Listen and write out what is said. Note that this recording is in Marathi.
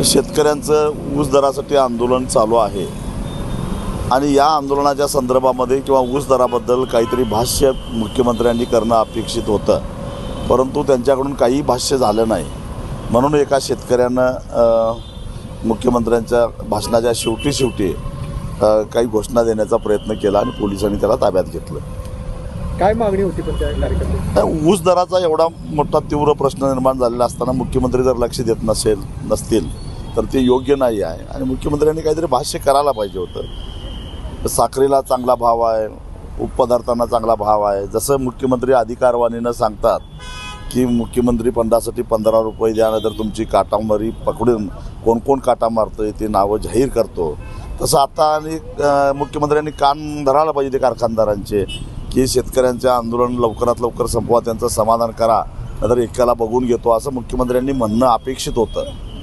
शेतकऱ्यांचं ऊस दरासाठी आंदोलन चालू आहे. आणि या आंदोलनाच्या संदर्भामध्ये किंवा ऊस दराबद्दल काहीतरी भाष्य मुख्यमंत्र्यांनी करणं अपेक्षित होतं. परंतु त्यांच्याकडून काही भाष्य झालं नाही. म्हणून एका शेतकऱ्यानं मुख्यमंत्र्यांच्या भाषणाच्या शेवटी शेवटी काही घोषणा देण्याचा प्रयत्न केला आणि पोलिसांनी त्याला ताब्यात घेतलं. काय मागणी होती पण त्या ऊस दराचा एवढा मोठा तीव्र प्रश्न निर्माण झालेला असताना मुख्यमंत्री जर लक्ष देत नसेल नसतील तर ते योग्य नाही आहे. आणि मुख्यमंत्र्यांनी काहीतरी भाष्य करायला पाहिजे होतं. साखरेला चांगला भाव आहे उपपदार्थांना चांगला भाव आहे. जसं मुख्यमंत्री अधिकारवाणीनं सांगतात की मुख्यमंत्री फंडासाठी पंधरा रुपये द्या तर तुमची काटामारी पकडून कोण कोण काटा मारतोय ते नावं जाहीर करतो. तसं आता आणि मुख्यमंत्र्यांनी कान धरायला पाहिजे ते कारखानदारांचे की शेतकऱ्यांचे आंदोलन लवकरात लवकर संपवा त्यांचं समाधान करा नंतर एकाला बघून घेतो असं मुख्यमंत्र्यांनी म्हणणं अपेक्षित होतं.